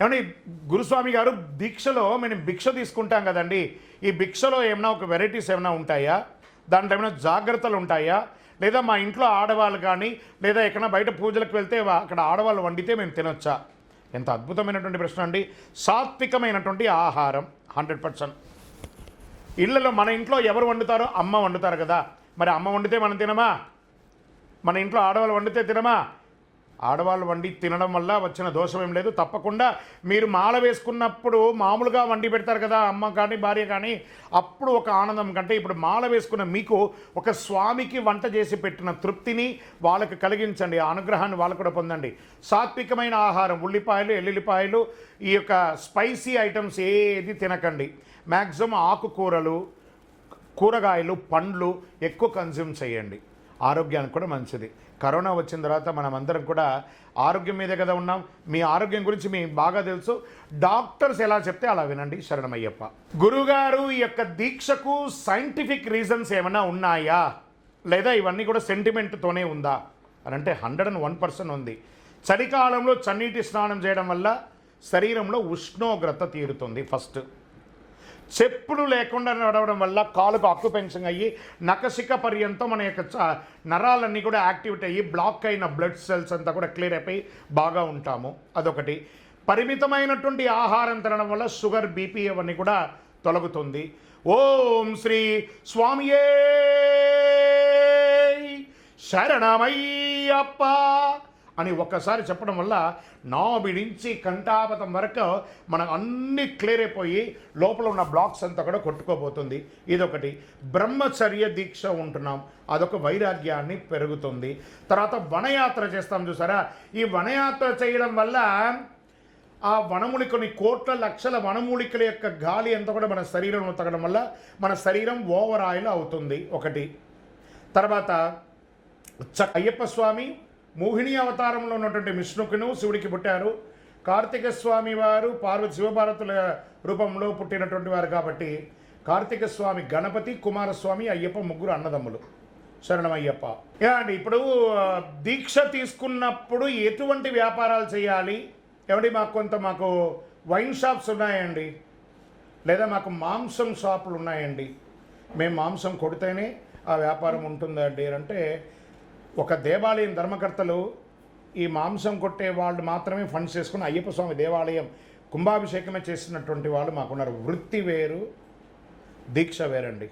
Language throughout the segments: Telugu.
ఏమండి గురుస్వామి గారు దీక్షలో మేము భిక్ష తీసుకుంటాం కదండి. ఈ భిక్షలో ఏమైనా ఒక వెరైటీస్ ఏమైనా ఉంటాయా? దాంట్లో ఏమైనా జాగ్రత్తలు ఉంటాయా? లేదా మా ఇంట్లో ఆడవాళ్ళు కానీ లేదా ఎక్కడైనా బయట పూజలకు వెళ్తే అక్కడ ఆడవాళ్ళు వండితే మేము తినొచ్చా? ఎంత అద్భుతమైనటువంటి ప్రశ్న అండి. సాత్వికమైనటువంటి ఆహారం హండ్రెడ్ పర్సెంట్. ఇళ్ళలో మన ఇంట్లో ఎవరు వండుతారో అమ్మ వండుతారు కదా. మరి అమ్మ వండితే మనం తినమా? మన ఇంట్లో ఆడవాళ్ళు వండితే తినమా? ఆడవాళ్ళు వండి తినడం వల్ల వచ్చిన దోషం ఏం లేదు. తప్పకుండా మీరు మాల వేసుకున్నప్పుడు మామూలుగా వండి పెడతారు కదా అమ్మ కానీ భార్య కానీ అప్పుడు ఒక ఆనందం. కంటే ఇప్పుడు మాల వేసుకున్న మీకు ఒక స్వామికి వంట చేసి పెట్టిన తృప్తిని వాళ్ళకి కలిగించండి ఆ అనుగ్రహాన్ని వాళ్ళు కూడా పొందండి. సాత్వికమైన ఆహారం ఉల్లిపాయలు ఎల్లుల్లిపాయలు ఈ యొక్క స్పైసీ ఐటమ్స్ ఏది తినకండి. మ్యాక్సిమం ఆకుకూరలు కూరగాయలు పండ్లు ఎక్కువ కన్జ్యూమ్ చేయండి. ఆరోగ్యానికి కూడా మంచిది. కరోనా వచ్చిన తర్వాత మనం అందరం కూడా ఆరోగ్యం మీదే కదా ఉన్నాం. మీ ఆరోగ్యం గురించి మీ బాగా తెలుసు. డాక్టర్స్ ఎలా చెప్తే అలా వినండి. శరణమయ్యప్ప. గురుగారు ఈ యొక్క దీక్షకు సైంటిఫిక్ రీజన్స్ ఏమైనా ఉన్నాయా? లేదా ఇవన్నీ కూడా సెంటిమెంట్తోనే ఉందా? అని అంటే హండ్రెడ్ అండ్ వన్ పర్సెంట్ ఉంది. చలికాలంలో చన్నీటి స్నానం చేయడం వల్ల శరీరంలో ఉష్ణోగ్రత తీరుతుంది ఫస్ట్. చెప్పులు లేకుండా నడవడం వల్ల కాలుకు ఆక్యుపెన్షన్ అయ్యి నకసిక పర్యంతం మన యొక్క చ- నరాలన్నీ కూడా యాక్టివేట్ అయ్యి బ్లాక్ అయిన బ్లడ్ సెల్స్ అంతా కూడా క్లియర్ అయిపోయి బాగా ఉంటాము. అదొకటి. పరిమితమైనటువంటి ఆహారం తినడం వల్ల షుగర్ బీపీ అవన్నీ కూడా తొలగుతుంది. ఓం శ్రీ స్వామియే శరణమయ్యప్ప! అని ఒక్కసారి చెప్పడం వల్ల నాభి నుంచి కంఠాపతం వరకు మనకు అన్ని క్లియర్ అయిపోయి లోపల ఉన్న బ్లాక్స్ అంతా కూడా కొట్టుకోబోతుంది. ఇదొకటి. బ్రహ్మచర్య దీక్ష ఉంటున్నాం. అదొక వైరాగ్యాన్ని పెరుగుతుంది. తర్వాత వనయాత్ర చేస్తాం చూసారా? ఈ వనయాత్ర చేయడం వల్ల ఆ వనమూలికని కోట్ల లక్షల వనమూలికల యొక్క గాలి అంతా కూడా మన శరీరంలో తగ్గడం వల్ల మన శరీరం ఓవర్ ఆయిల్ అవుతుంది. ఒకటి. తర్వాత చ అయ్యప్ప స్వామి మోహిని అవతారంలో ఉన్నటువంటి విష్ణుకును శివుడికి పుట్టారు. కార్తీక స్వామి వారు పార్వతి శివభారతుల రూపంలో పుట్టినటువంటి వారు కాబట్టి కార్తీక స్వామి గణపతి కుమారస్వామి అయ్యప్ప ముగ్గురు అన్నదమ్ములు. శరణం అయ్యప్ప. యా అండి ఇప్పుడు దీక్ష తీసుకున్నప్పుడు ఎటువంటి వ్యాపారాలు చేయాలి? ఏమండి మాకు కొంత మాకు వైన్ షాప్స్ ఉన్నాయండి. లేదా మాకు మాంసం షాపులు ఉన్నాయండి. మేము మాంసం కొడితేనే ఆ వ్యాపారం ఉంటుందండి. అంటే ఒక దేవాలయం ధర్మకర్తలు ఈ మాంసం కొట్టే వాళ్ళు మాత్రమే ఫండ్స్ చేసుకుని అయ్యప్ప స్వామి దేవాలయం కుంభాభిషేకమే చేసినటువంటి వాళ్ళు మాకున్నారు. వృత్తి వేరు దీక్ష వేరండి.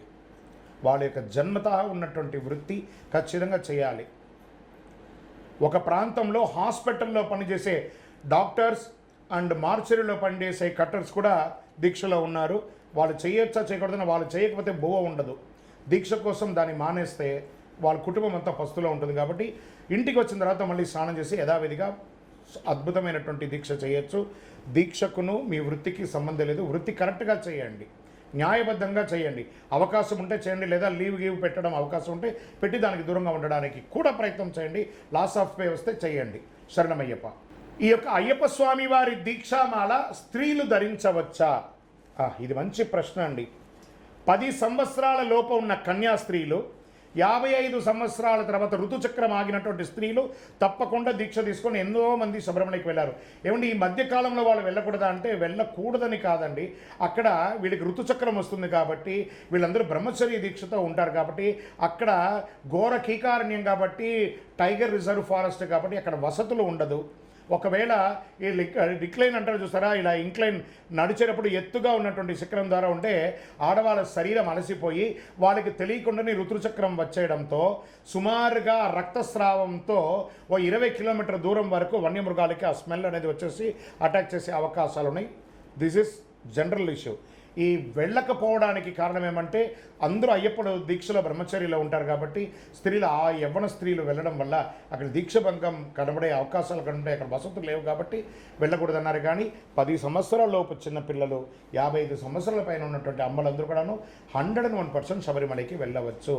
వాళ్ళ యొక్క జన్మత ఉన్నటువంటి వృత్తి ఖచ్చితంగా చేయాలి. ఒక ప్రాంతంలో హాస్పిటల్లో పనిచేసే డాక్టర్స్ అండ్ మార్చరీలో పనిచేసే కట్టర్స్ కూడా దీక్షలో ఉన్నారు. వాళ్ళు చేయొచ్చా చేయకూడదని వాళ్ళు చేయకపోతే బువ్వ ఉండదు. దీక్ష కోసం దాన్ని మానేస్తే వాళ్ళ కుటుంబం అంతా పస్తులో ఉంటుంది కాబట్టి ఇంటికి వచ్చిన తర్వాత మళ్ళీ స్నానం చేసి యథావిధిగా అద్భుతమైనటువంటి దీక్ష చేయొచ్చు. దీక్షకును మీ వృత్తికి సంబంధం లేదు. వృత్తి కరెక్ట్గా చేయండి. న్యాయబద్ధంగా చేయండి. అవకాశం ఉంటే చేయండి. లేదా లీవ్ గీవ్ పెట్టడం అవకాశం ఉంటే పెట్టి దానికి దూరంగా ఉండడానికి కూడా ప్రయత్నం చేయండి. లాస్ ఆఫ్ పే వస్తే చేయండి. శరణమయ్యప్ప. ఈ యొక్క అయ్యప్ప స్వామి వారి దీక్షామాల స్త్రీలు ధరించవచ్చా? ఇది మంచి ప్రశ్న అండి. పది సంవత్సరాల లోపు ఉన్న కన్యా స్త్రీలు యాభై ఐదు సంవత్సరాల తర్వాత ఋతుచక్రం ఆగినటువంటి స్త్రీలు తప్పకుండా దీక్ష తీసుకొని ఎంతో మంది శబరిమలకి వెళ్ళారు. ఏమండి ఈ మధ్యకాలంలో వాళ్ళు వెళ్ళకూడదా అంటే వెళ్ళకూడదని కాదండి. అక్కడ వీళ్ళకి ఋతుచక్రం వస్తుంది కాబట్టి వీళ్ళందరూ బ్రహ్మచర్య దీక్షతో ఉంటారు కాబట్టి అక్కడ ఘోర కీకారణ్యం కాబట్టి టైగర్ రిజర్వ్ ఫారెస్ట్ కాబట్టి అక్కడ వసతులు ఉండదు. ఒకవేళ ఈ డిక్లైన్ అంటారు చూసారా? ఇలా ఇంక్లైన్ నడిచేటప్పుడు ఎత్తుగా ఉన్నటువంటి శిఖరం ద్వారా ఉంటే ఆడవాళ్ళ శరీరం అలసిపోయి వాళ్ళకి తెలియకుండానే ఋతుచక్రం వచ్చేయడంతో సుమారుగా రక్తస్రావంతో ఓ ఇరవై కిలోమీటర్ దూరం వరకు వన్యమృగాలకి ఆ స్మెల్ అనేది వచ్చేసి అటాక్ చేసే అవకాశాలు ఉన్నాయి దిస్ ఇస్ జనరల్ ఇష్యూ ఈ వెళ్ళకపోవడానికి కారణం ఏమంటే అందరూ అయ్యప్పుడు దీక్షలో బ్రహ్మచర్యలో ఉంటారు కాబట్టి స్త్రీలు ఆ యవ్వన స్త్రీలు వెళ్ళడం వల్ల అక్కడ దీక్షభంగం కనబడే అవకాశాలు కనబడే అక్కడ వసతులు లేవు కాబట్టి వెళ్ళకూడదన్నారు. కానీ పది సంవత్సరాల లోపు చిన్న పిల్లలు యాభై ఐదు సంవత్సరాల పైన ఉన్నటువంటి అమ్మలందరూ కూడాను హండ్రెడ్ అండ్ వన్ పర్సెంట్ శబరిమలకి వెళ్ళవచ్చు.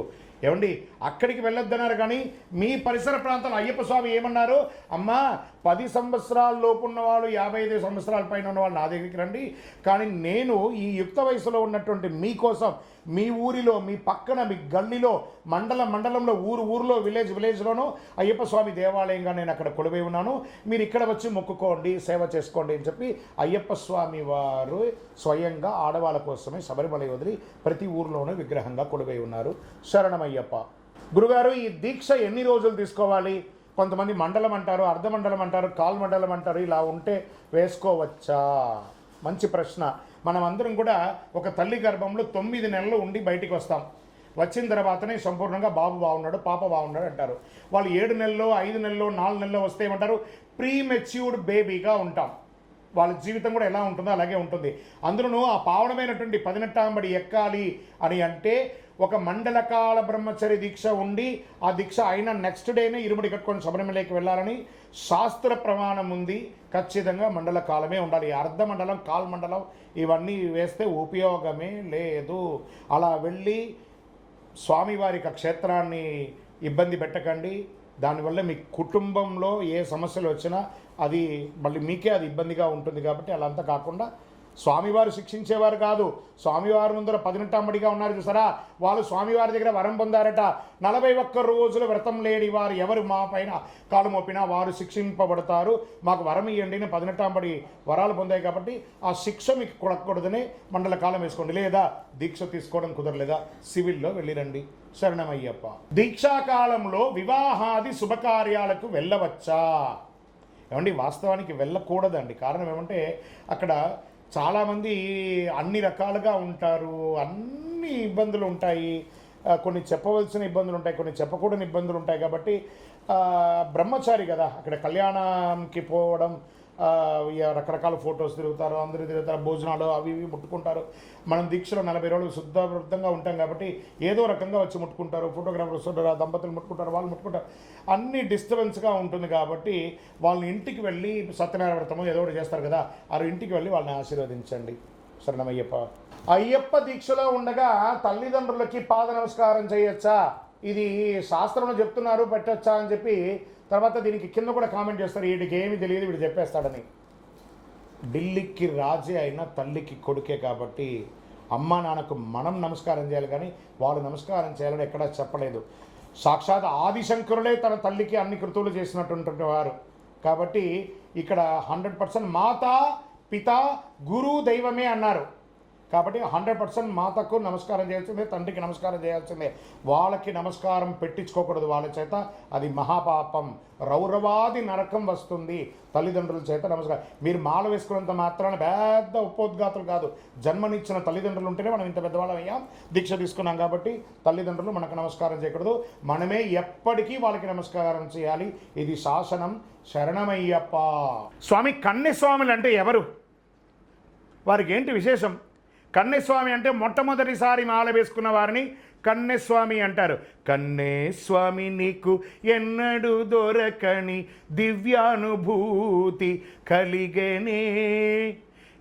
ఏమండి? అక్కడికి వెళ్ళొద్దన్నారు కానీ మీ పరిసర ప్రాంతంలో అయ్యప్ప స్వామి ఏమన్నారు? అమ్మా పది సంవత్సరాల లోపు ఉన్నవాళ్ళు యాభై ఐదు సంవత్సరాల పైన ఉన్నవాళ్ళు నా దగ్గరికి రండి. కానీ నేను ఈ యుక్త వయసులో ఉన్నటువంటి మీకోసం మీ ఊరిలో మీ పక్కన మీ గల్లీలో మండల మండలంలో ఊరు ఊరిలో విలేజ్ విలేజ్లోనూ అయ్యప్ప స్వామి దేవాలయంగా నేను అక్కడ కొలువై ఉన్నాను. మీరు ఇక్కడ వచ్చి మొక్కుకోండి సేవ చేసుకోండి అని చెప్పి అయ్యప్ప స్వామి వారు స్వయంగా ఆడవాళ్ళ కోసమే శబరిమల వదిలి ప్రతి ఊరిలోనూ విగ్రహంగా కొలువై ఉన్నారు. శరణమయ్యప్ప. గురుగారు ఈ దీక్ష ఎన్ని రోజులు తీసుకోవాలి? కొంతమంది మండలం అంటారు అర్ధ మండలం అంటారు కాల్ మండలం అంటారు ఇలా ఉంటే వేసుకోవచ్చా? మంచి ప్రశ్న. మనం అందరం కూడా ఒక తల్లి గర్భంలో తొమ్మిది నెలలు ఉండి బయటికి వస్తాం. వచ్చిన తర్వాతనే సంపూర్ణంగా బాబు బాగున్నాడు పాప బాగున్నాడు అంటారు. వాళ్ళు ఏడు నెలల్లో ఐదు నెలల్లో నాలుగు నెలల్లో వస్తే ఏమంటారు? ప్రీ మెచ్యూర్డ్ బేబీగా ఉంటాం. వాళ్ళ జీవితం కూడా ఎలా ఉంటుందో అలాగే ఉంటుంది. అందులోనూ ఆ పావనమైనటువంటి పదినెట్టాంబడి ఎక్కాలి అని అంటే ఒక మండలకాల బ్రహ్మచర్య దీక్ష ఉండి ఆ దీక్ష అయిన నెక్స్ట్ డేనే ఇరుముడి కట్టుకొని శబరిమలకి వెళ్ళాలని శాస్త్ర ప్రమాణం ఉంది. ఖచ్చితంగా మండల కాలమే ఉండాలి అర్ధ మండలం కాల్ మండలం ఇవన్నీ వేస్తే ఉపయోగమే లేదు. అలా వెళ్ళి స్వామివారి యొక్క క్షేత్రాన్ని ఇబ్బంది పెట్టకండి. దానివల్ల మీ కుటుంబంలో ఏ సమస్యలు వచ్చినా అది మళ్ళీ మీకే అది ఇబ్బందిగా ఉంటుంది కాబట్టి అలా అంతా కాకుండా స్వామివారు శిక్షించేవారు కాదు. స్వామివారి ముందర పదినెట్టమ్మడిగా ఉన్నారు చూసారా? వాళ్ళు స్వామివారి దగ్గర వరం పొందారట. నలభై ఒక్క రోజులు వ్రతం లేని వారు ఎవరు? మా పైన కాలు మోపినా వారు శిక్షింపబడతారు. మాకు వరం ఇవ్వండి నేను పదినెట్టంబడి వరాలు పొందాయి కాబట్టి ఆ శిక్ష మీకు కొడకూడదని మండల కాలం వేసుకోండి. లేదా దీక్ష తీసుకోవడం కుదరలేదా? సివిల్లో వెళ్ళిరండి శరణమయ్యప్ప. దీక్షాకాలంలో వివాహాది శుభకార్యాలకు వెళ్ళవచ్చా? ఏమండి వాస్తవానికి వెళ్ళకూడదండి. కారణం ఏమంటే అక్కడ చాలామంది అన్ని రకాలుగా ఉంటారు అన్ని ఇబ్బందులు ఉంటాయి. కొన్ని చెప్పవలసిన ఇబ్బందులు ఉంటాయి కొన్ని చెప్పకూడని ఇబ్బందులు ఉంటాయి. కాబట్టి బ్రహ్మచారి కదా అక్కడ కళ్యాణంకి పోవడం రకరకాల ఫొటోస్ తిరుగుతారు అందరూ తిరుగుతారు భోజనాలు అవి ఇవి ముట్టుకుంటారు. మనం దీక్షలో నలభై రోజులు శుద్ధవృద్ధంగా ఉంటాం కాబట్టి ఏదో రకంగా వచ్చి ముట్టుకుంటారు ఫోటోగ్రాఫర్స్ ఉంటారు దంపతులు ముట్టుకుంటారు వాళ్ళు ముట్టుకుంటారు. అన్ని డిస్టర్బెన్స్గా ఉంటుంది కాబట్టి వాళ్ళని ఇంటికి వెళ్ళి సత్యనారాయణ వ్రతము ఏదో ఒకటి చేస్తారు కదా ఆ ఇంటికి వెళ్ళి వాళ్ళని ఆశీర్వదించండి. శరణమయ్యప్ప. అయ్యప్ప దీక్షలో ఉండగా తల్లిదండ్రులకి పాద నమస్కారం చేయొచ్చా? ఇది శాస్త్రంలో చెప్తున్నారు పెట్టొచ్చా అని చెప్పి తర్వాత దీనికి కింద కూడా కామెంట్ చేస్తారు వీడికి ఏమి తెలియదు వీడు చెప్పేస్తాడని. ఢిల్లీకి రాజే అయినా తల్లికి కొడుకే కాబట్టి అమ్మ నాన్నకు మనం నమస్కారం చేయాలి కానీ వాళ్ళు నమస్కారం చేయాలని ఎక్కడా చెప్పలేదు. సాక్షాత్ ఆదిశంకరులే తన తల్లికి అన్ని కృతువులు చేసినటువంటి వారు. కాబట్టి ఇక్కడ హండ్రెడ్ పర్సెంట్ మాత పిత గురు దైవమే అన్నారు. కాబట్టి హండ్రెడ్ పర్సెంట్ మాతకు నమస్కారం చేయాల్సిందే తండ్రికి నమస్కారం చేయాల్సిందే. వాళ్ళకి నమస్కారం పెట్టించుకోకూడదు వాళ్ళ చేత. అది మహాపాపం. రౌరవాది నరకం వస్తుంది తల్లిదండ్రుల చేత నమస్కారం. మీరు మాల వేసుకున్నంత మాత్రాన పెద్ద ఉపోద్ఘాతులు కాదు. జన్మనిచ్చిన తల్లిదండ్రులు ఉంటేనే మనం ఇంత పెద్దవాళ్ళం అయ్యాం. దీక్ష తీసుకున్నాం కాబట్టి తల్లిదండ్రులు మనకు నమస్కారం చేయకూడదు. మనమే ఎప్పటికీ వాళ్ళకి నమస్కారం చేయాలి. ఇది శాసనం. శరణమయ్యప్ప. స్వామి కన్నెస్వాములు అంటే ఎవరు? వారికి ఏంటి విశేషం? కన్నెస్వామి అంటే మొట్టమొదటిసారి మాల వేసుకున్న వారిని కన్నెస్వామి అంటారు. కన్నెస్వామి నీకు ఎన్నడు దొరకని దివ్యానుభూతి కలిగనే.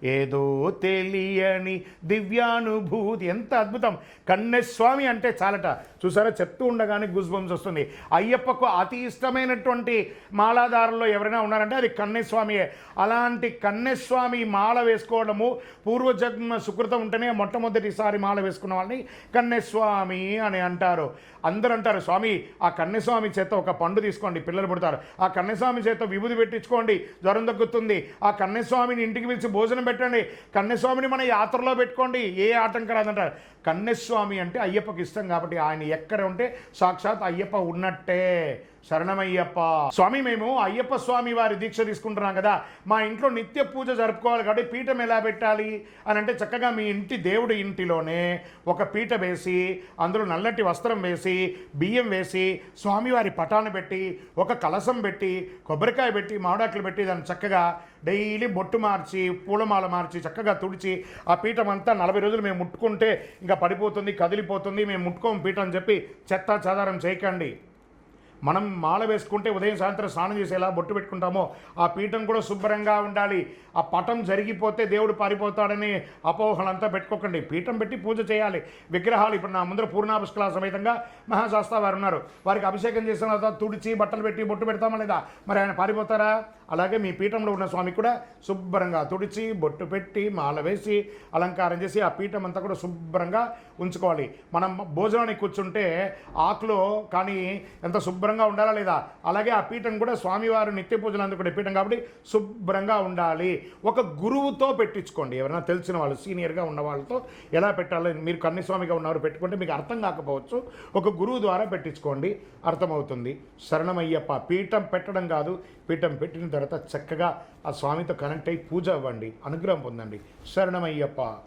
ఏదో తెలియని దివ్యానుభూతి. ఎంత అద్భుతం. కన్నెస్వామి అంటే చాలట. చూసారా? చెప్తూ ఉండగానే గుజ్బంస్ వస్తుంది. అయ్యప్పకు అతి ఇష్టమైనటువంటి మాలాదారుల్లో ఎవరైనా ఉన్నారంటే అది కన్నెస్వామియే అలాంటి కన్నెస్వామి మాల వేసుకోవడము పూర్వజన్మ సుకృతం ఉంటేనే మొట్టమొదటిసారి మాల వేసుకున్న వాళ్ళని కన్నెస్వామి అని అంటారు. అందరూ అంటారు స్వామి ఆ కన్నెస్వామి చేత ఒక పండు తీసుకోండి పిల్లలు పుడతారు. ఆ కన్నెస్వామి చేత విభూది పెట్టించుకోండి జ్వరం తగ్గుతుంది. ఆ కన్నెస్వామిని ఇంటికి పిలిచి భోజనం పెట్టండి. కన్నెస్వామిని మన యాత్రలో పెట్టుకోండి. ఏ ఆటంకం రాదంటారు. కన్నెస్వామి అంటే అయ్యప్పకి ఇష్టం కాబట్టి ఆయన ఎక్కడ ఉంటే సాక్షాత్ అయ్యప్ప ఉన్నట్టే. శరణమయ్యప్ప. స్వామి మేము అయ్యప్ప స్వామి వారి దీక్ష తీసుకుంటున్నాం కదా. మా ఇంట్లో నిత్య పూజ జరుపుకోవాలి కాబట్టి పీఠం ఎలా పెట్టాలి అని అంటే చక్కగా మీ ఇంటి దేవుడి ఇంటిలోనే ఒక పీట వేసి అందులో నల్లటి వస్త్రం వేసి బియ్యం వేసి స్వామివారి పటాన్ని పెట్టి ఒక కలసం పెట్టి కొబ్బరికాయ పెట్టి మామిడాకులు పెట్టి దాన్ని చక్కగా డైలీ బొట్టు మార్చి పూలమాల మార్చి చక్కగా తుడిచి ఆ పీఠం అంతా నలభై రోజులు మేము ముట్టుకుంటే ఇంకా పడిపోతుంది కదిలిపోతుంది మేము ముట్టుకోము పీఠం అని చెప్పి చెత్త చెదారం చేయకండి. మనం మాల వేసుకుంటే ఉదయం సాయంత్రం స్నానం చేసి ఎలా బొట్టు పెట్టుకుంటామో ఆ పీఠం కూడా శుభ్రంగా ఉండాలి. ఆ పటం జరిగిపోతే దేవుడు పారిపోతాడని అపోహలంతా పెట్టుకోకండి. పీఠం పెట్టి పూజ చేయాలి. విగ్రహాలు ఇప్పుడు నా ముందర పూర్ణాపుష్కల సమేతంగా మహాశాస్త్ర వారు ఉన్నారు. వారికి అభిషేకం చేసిన తర్వాత తుడిచి బట్టలు పెట్టి బొట్టు పెడతామా లేదా? మరి ఆయన పారిపోతారా? అలాగే మీ పీఠంలో ఉన్న స్వామి కూడా శుభ్రంగా తుడిచి బొట్టు పెట్టి మాల వేసి అలంకారం చేసి ఆ పీఠం అంతా కూడా శుభ్రంగా ఉంచుకోవాలి. మనం భోజనానికి కూర్చుంటే ఆకులో కానీ ఎంత శుభ్రంగా ఉండాలా లేదా? అలాగే ఆ పీఠం కూడా స్వామివారు నిత్య పూజలు అందుకునే పీఠం కాబట్టి శుభ్రంగా ఉండాలి. ఒక గురువుతో పెట్టించుకోండి. ఎవరైనా తెలిసిన వాళ్ళు సీనియర్గా ఉన్న వాళ్ళతో ఎలా పెట్టాలో మీరు కన్నీస్వామిగా ఉన్నవారు పెట్టుకుంటే మీకు అర్థం కాకపోవచ్చు. ఒక గురువు ద్వారా పెట్టించుకోండి. అర్థమవుతుంది. శరణమయ్యప్ప పీఠం పెట్టడం కాదు. పీఠం పెట్టిన తర్వాత చక్కగా ఆ స్వామితో కనెక్ట్ అయ్యి పూజ అవ్వండి. అనుగ్రహం పొందండి. శరణమయ్యప్ప.